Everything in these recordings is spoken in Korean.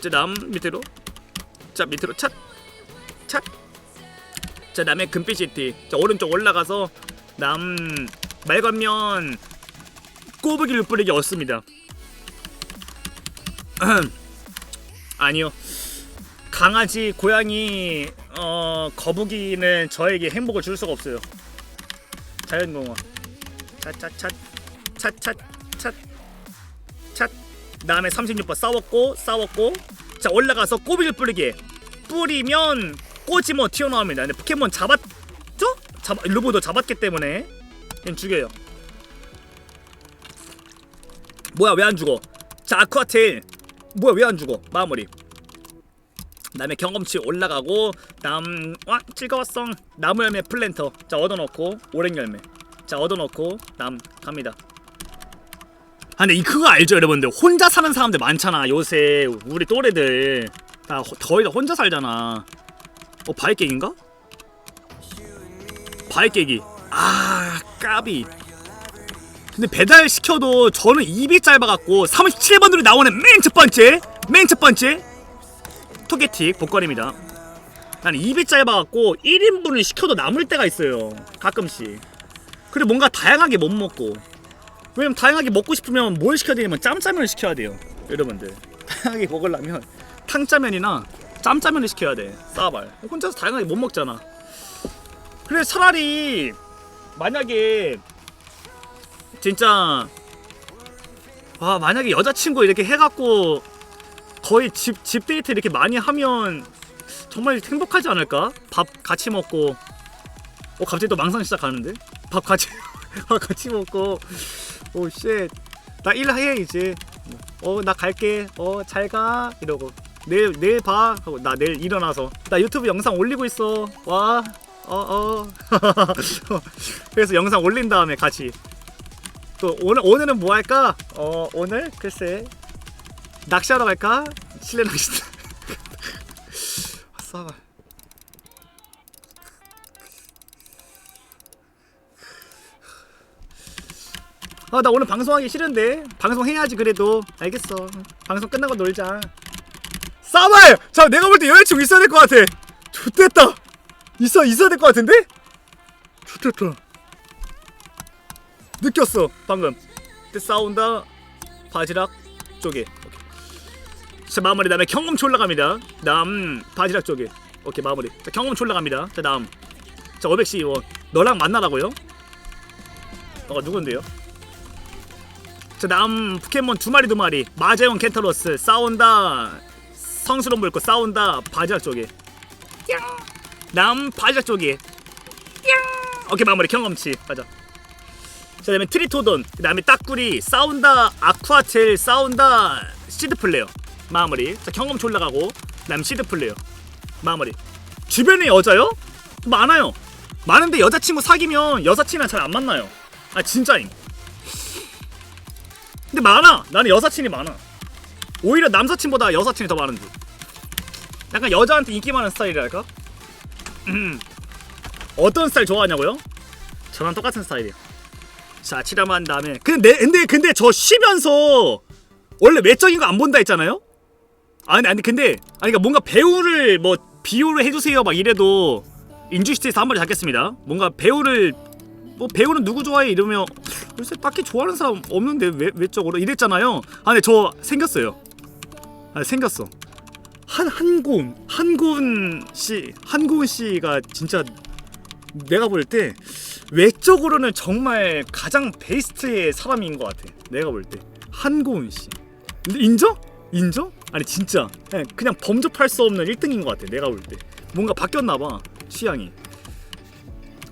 자 남 밑으로. 자 밑으로. 찻 찻. 자 남의 금빛 시티. 자 오른쪽 올라가서 남 말건면 꼬부기 를 뿌리기 얻습니다. 아니요. 강아지 고양이 어 거북이는 저에게 행복을 줄 수가 없어요. 자연공원. 차차차 차차차 차 다음에 36번 싸웠고 싸웠고 자 올라가서 꼬비를 뿌리게. 뿌리면 꼬지모 뭐 튀어나옵니다. 근데 포켓몬 잡았죠? 잡 일로보도 잡았기 때문에 그냥 죽여요. 뭐야 왜 안 죽어? 자 아쿠아테일. 뭐야 왜 안 죽어? 마무리. 다음에 경험치 올라가고 남와 즐거웠어. 나무 열매 플랜터. 자 얻어놓고 오렌 열매. 자 얻어놓고 남 갑니다 아 근데 이 그거 알죠 여러분들? 혼자 사는 사람들 많잖아 요새. 우리 또래들. 다 호- 거의 다 혼자 살잖아. 어 바위깨기인가? 바위깨기. 아 까비. 근데 배달 시켜도 저는 입이 짧아갖고 37번으로 나오는 맨 첫 번째? 맨 첫 번째? 토게틱 복권입니다. 난 입이 짧아갖고 1인분을 시켜도 남을 때가 있어요 가끔씩. 그리고 뭔가 다양하게 못 먹고 왜냐면 다양하게 먹고 싶으면 뭘 시켜야 되냐면 짬짜면을 시켜야 돼요 여러분들. 다양하게 먹으려면 탕짜면이나 짬짜면을 시켜야 돼 싸발. 혼자서 다양하게 못 먹잖아. 그래 차라리 만약에 진짜 아 만약에 여자친구 이렇게 해갖고 거의 집, 집 데이트 이렇게 많이 하면 정말 행복하지 않을까? 밥 같이 먹고. 어 갑자기 또 망상 시작하는데? 밥 같이 밥 같이 먹고 오쉣나 일해 이제. 어 나 갈게. 어 잘 가. 이러고. 내일 내일 봐. 하고 나 내일 일어나서. 나 유튜브 영상 올리고 있어. 와. 어어. 그래서 영상 올린 다음에 같이. 또 오늘 오늘은 뭐 할까? 어 오늘 글쎄. 낚시하러 갈까? 실내 낚시. 아싸 아 나 오늘 방송하기 싫은데. 방송해야지 그래도. 알겠어. 방송 끝나고 놀자. 싸발 자 내가 볼 때 여자친구 있어야 될 것 같아. 좋됐다. 있어 있어야 될 것 같은데? 좋됐다. 느꼈어 방금. 근데 싸운다. 바지락 쪽에. 오케이. 자 마무리. 다음에 경험치 올라갑니다. 남 바지락 쪽에. 오케이 마무리. 자 경험치 올라갑니다. 자 다음. 자 512원 너랑 만나라고요? 너가 누군데요? 자 다음 포켓몬 두 마리 두 마리. 마제온 켄타로스 싸운다. 성스러운 물고 싸운다. 바지락 띵. 남 바지락 띵. 오케이 마무리. 경험치. 가자. 자 그다음에 트리토돈 그 다음에 딱구리 싸운다. 아쿠아텔 싸운다. 시드 플레어. 마무리. 자 경험치 올라가고 그다음 시드 플레어. 마무리. 주변에 여자요? 많아요. 많은데 여자친구 사귀면 여사친이랑 잘 안 만나요. 아 진짜임 근데 많아 나는 여사친이 많아 오히려 남사친보다 여사친이 더 많은 듯 약간 여자한테 인기 많은 스타일이랄까? 음. 어떤 스타일 좋아하냐고요? 저랑 똑같은 스타일이에요 자 치라만 다음에 근데 내- 근데 근데 저 쉬면서 원래 외적인 거 안 본다 했잖아요? 아니 아니 근데 아니 그러니까 뭔가 배우를 뭐 비유를 해주세요 막 이래도 인주시티에서 한 마리 잡겠습니다 뭔가 배우를 뭐 배우는 누구 좋아해 이러면 글쎄 딱히 좋아하는 사람 없는데 왜 외적으로 이랬잖아요 아 근데 저 생겼어요 아 생겼어 한 한군 한군 씨 한군 씨가 진짜 내가 볼 때 외적으로는 정말 가장 베스트의 사람인 것 같아. 내가 볼 때 한고은 씨. 근데 인정? 인정? 아니 진짜 그냥, 그냥 범접할 수 없는 1등인 것 같아. 내가 볼 때 뭔가 바뀌었나 봐 취향이.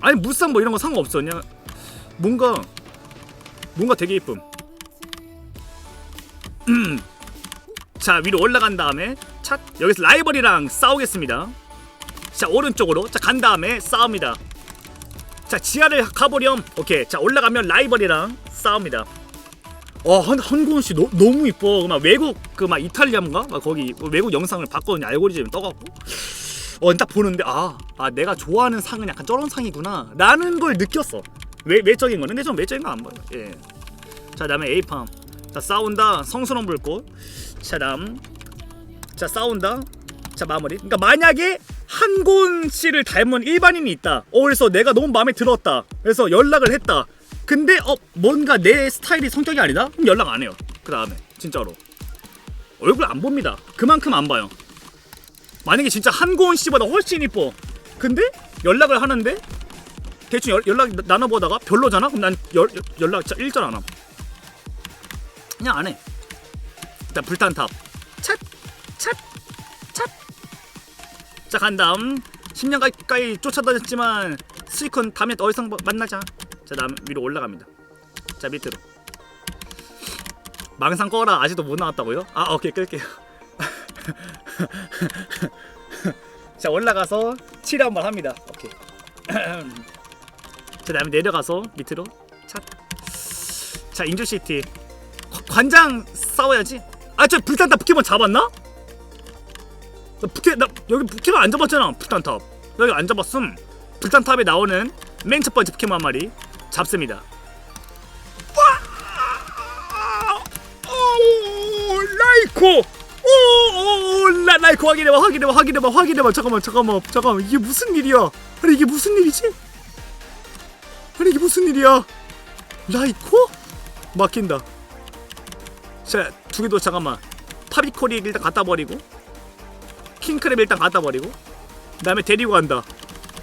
아니 무쌍 뭐 이런 거 상관없어. 그냥 뭔가 뭔가 되게. 음. 자 위로 올라간 다음에 차 여기서 라이벌이랑 싸우겠습니다. 자 오른쪽으로 자 간 다음에 싸웁니다. 자 지하를 가보렴 오케이 자 올라가면 라이벌이랑 싸웁니다 어 한 한고은 씨 너, 너무 이뻐 그막 외국 그 막 이탈리아인가 막 거기 뭐 외국 영상을 봤거든요 알고리즘 떠갖고 어 딱 보는데 아, 아 내가 좋아하는 상은 약간 저런 상이구나. 라는 걸 느꼈어. 외, 외적인 거는? 근데 전 외적인 거안 봐요 예자 다음에 에이팜. 자 싸운다. 성스러운 불꽃 자 다음. 자 싸운다. 자 마무리. 그러니까 만약에 한곤 씨를 닮은 일반인이 있다. 어 그래서 내가 너무 마음에 들었다. 그래서 연락을 했다. 근데 어 뭔가 내 스타일이 성격이 아니다? 그럼 연락 안 해요. 그 다음에. 진짜로. 얼굴 안 봅니다. 그만큼 안 봐요 만약에 진짜 한고은 씨보다 훨씬 이뻐. 근데 연락을 하는데 대충 연, 연락 나- 나눠보다가 별로잖아? 그럼 난 열, 연락 일절 안함. 그냥 안해. 일단 불탄탑. 찻 찻 찻 자 간 다음. 10년 가까이 쫓아다녔지만 스리콘 다음에 더 이상 뭐- 만나자. 자 다음 위로 올라갑니다. 자 밑으로. 망상 꺼라. 아직도 못 나왔다고요? 아 오케이. 끌게요 자 올라가서 칠 한번 합니다. 오케이. 자 다음에 내려가서 밑으로 찻자 인조시티. 관- 관장 싸워야지. 아 저 불탄탑 포켓몬 잡았나? 나 포켓 나 여기 포켓몬 안 잡았잖아 불탄탑. 나 여기 안 잡았음. 불탄탑에 나오는 맨 첫 번째 포켓몬 한 마리 잡습니다. 와! 오 라이코 오오 라 라이코 확인해봐 확인해봐 확인해봐 확인해봐 잠깐만 잠깐만 잠깐만 이게 무슨 일이야 아니 이게 무슨 일이지 아니 이게 무슨 일이야 라이코 막힌다 자, 두 개도 잠깐만. 파비코리 일단 갖다 버리고 킹크랩 일단 갖다 버리고 그 다음에 데리고 간다.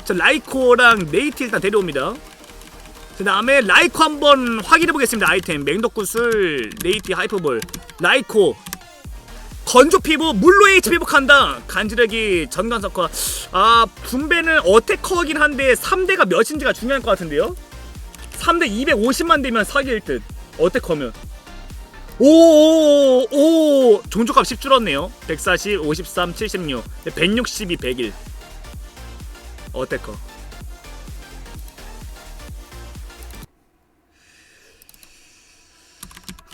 자, 라이코랑 네이트 일단 데려옵니다. 그 다음에 라이코 한번 확인해 보겠습니다. 아이템 맹독구슬, 네이트 하이퍼볼, 라이코 건조 피부 물로 H 회복한다. 간지러기 전관석화. 아 분배는 어택커긴 한데 3대가 몇인지가 중요할 것 같은데요. 3대 250만 되면 사기일 듯. 어택커면. 오오오 종족값 10 줄었네요 140, 53, 76 162, 101 어때커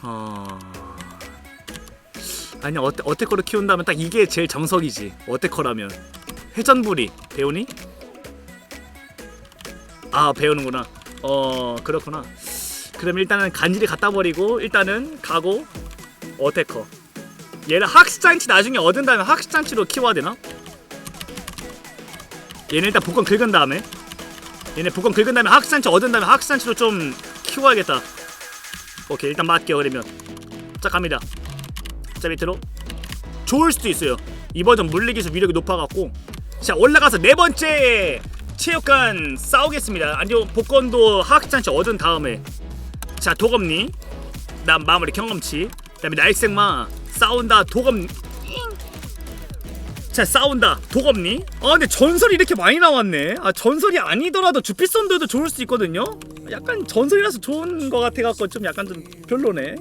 어... 아니 어때, 어때커를 키운다면 딱 이게 제일 정석이지. 어때커라면. 회전부리. 배우니? 아 배우는구나. 어 그렇구나. 그럼 일단은 간지를 갖다 버리고 일단은 가고 어테커 얘를 학습장치 나중에 얻은다면 학습장치로 키워야 되나? 얘는 일단 복권 긁은 다음에. 얘네 복권 긁은 다음에 학습장치 얻은 다음에 학습장치로 좀 키워야겠다. 오케이 일단 맞게요 그러면. 자 갑니다 자 밑으로 좋을 수도 있어요. 이 버전 물리기술 위력이 높아갖고. 자 올라가서 네 번째 체육관 싸우겠습니다. 아니요 복권도 학습장치 얻은 다음에. 자 도검니 난 마무리 경험치. 그 다음에 날색마. 싸운다 도검. 자 싸운다 도검니 아 근데 전설이 이렇게 많이 나왔네. 아 전설이 아니더라도 주피선들도 좋을 수 있거든요. 약간 전설이라서 좋은 거 같아갖고 좀 약간 좀 별로네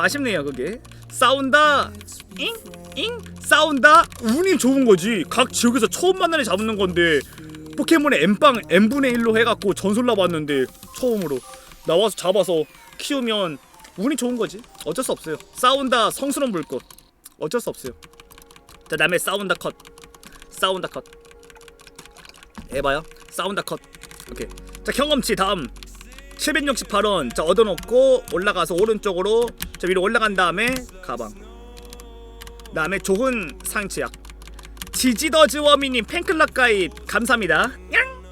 아쉽네요 그게. 싸운다! 잉 잉? 싸운다? 운이 좋은 거지. 각 지역에서 처음 만나는 잡는 건데 포켓몬의 M빵 M분의 1로 해갖고 전설 나봤는데 처음으로. 나와서 잡아서 키우면 운이 좋은 거지. 어쩔 수 없어요. 싸운다 성스러운 물꽃. 어쩔 수 없어요. 자 다음에 싸운다 컷. 싸운다 컷. 해봐요. 싸운다 컷. 오케이. 자 경험치 다음 768원. 자 얻어놓고 올라가서 오른쪽으로 자 위로 올라간 다음에 가방. 다음에 좋은 상치약. 지지더즈 워미님 팬클럽 가입 감사합니다. 냥!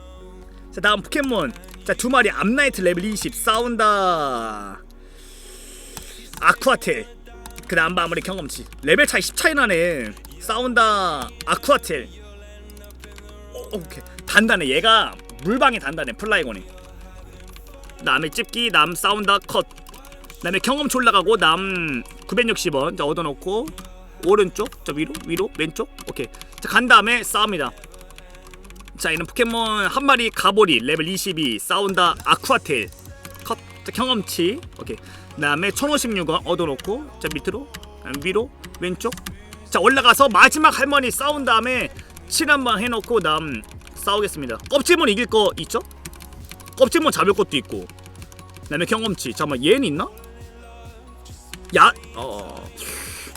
자 다음 포켓몬. 자 두 마리 암나이트 레벨 20 싸운다. 아쿠아텔. 그 다음 마무리 경험치. 레벨 차이 10 차이 나네. 싸운다. 아쿠아텔. 오, 오케이. 단단해. 얘가 물방이 단단해. 플라이곤이 남의 집기 남 싸운다 컷. 그다음에 경험치 올라가고 남 960원. 자 얻어놓고 오른쪽 저 위로 위로 왼쪽. 오케이. 자 간 다음에 싸웁니다. 자 얘는 포켓몬 한 마리 가보리 레벨 22 싸운다 아쿠아텔. 컷. 자, 경험치. 오케이. 그 다음에 1056원 얻어놓고 자 밑으로 위로 왼쪽. 자 올라가서 마지막 할머니 싸운 다음에 칠 한번 해놓고 남 싸우겠습니다. 껍질몬 이길 거 있죠? 껍질몬 잡을 것도 있고. 그다음에 경험치. 잠깐만 얘는 있나? 야 어...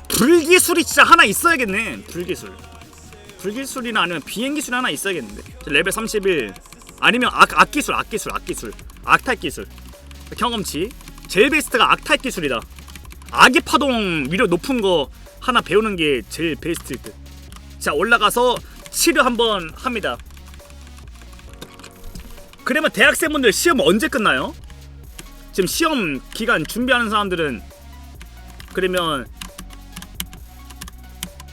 불기술이 진짜 하나 있어야겠네. 불기술. 불기술이나 아니면 비행기술 하나 있어야겠는데. 레벨 31 아니면 악, 악기술 악기술 악기술. 악탈 기술. 경험치. 제일 베스트가 악탈 기술이다. 악의 파동 위력 높은 거 하나 배우는 게 제일 베스트일 듯. 자 올라가서 치료 한번 합니다. 그러면 대학생분들 시험 언제 끝나요? 지금 시험 기간 준비하는 사람들은 그러면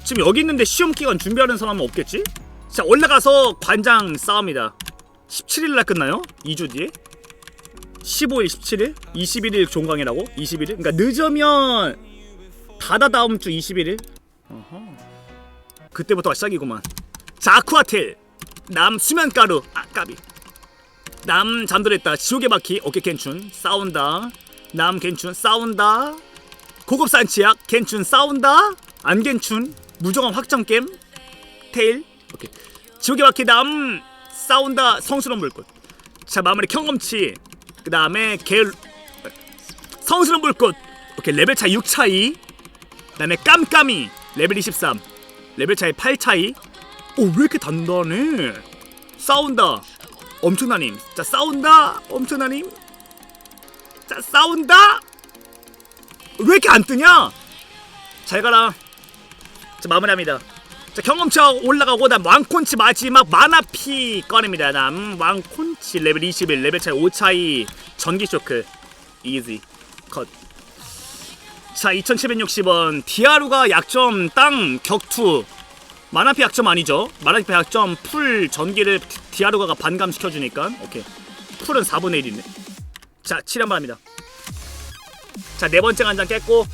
지금 여기 있는데 시험 기간 준비하는 사람은 없겠지? 자 올라가서 관장 싸웁니다. 17일 날 끝나요? 2주 뒤에? 15일, 17일? 21일 종강이라고? 21일? 그러니까 늦으면 다다 다음 주 21일? 어허. 그때부터가 시작이구만. 자, 아쿠아텔. 남 수면가루. 아, 까비. 남 잠들었다. 지옥의 바퀴. 오케이, 괜춘. 싸운다. 남 괜춘. 싸운다. 고급 산 치약. 괜춘. 싸운다. 안 괜춘. 무정한 확정 게임. 테일. 오케이. 지옥의 바퀴 남 싸운다. 성스러운 물꽃. 자, 마무리 경험치. 그 다음에 개 성스러운 불꽃 오케이 레벨 차이 6 차이 그 다음에 깜깜이 레벨 23 레벨 차이 8 차이 오왜 이렇게 단단해 싸운다 엄청나님. 자 싸운다. 엄청나님. 자 싸운다. 왜 이렇게 안 뜨냐? 잘 가라. 자 마무리합니다. 자 경험치가 올라가고 난 왕콘치 마지막 마나피 꺼냅니다. 남 왕콘치 레벨 21 레벨 차이 5 차이 전기 쇼크. 이지. 컷. 자 2760원. 디아루가 약점 땅 격투 마나피 약점 아니죠? 마나피 약점 풀 전기를 디- 디아루가가 반감시켜주니까. 오케이. 풀은 4분의 1이네. 자 7한 바랍니다. 자 네 번째 간장 깼고.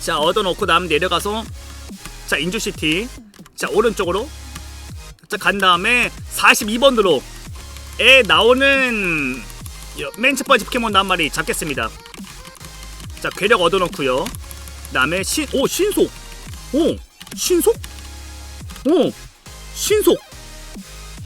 자 얻어놓고 남 내려가서. 자 인주시티. 자 오른쪽으로. 자 간 다음에 42번으로 에 나오는 맨 첫 번째 포켓몬 한 마리 잡겠습니다. 자 괴력 얻어놓고요. 다음에 신, 오 신속. 오 신속? 오 신속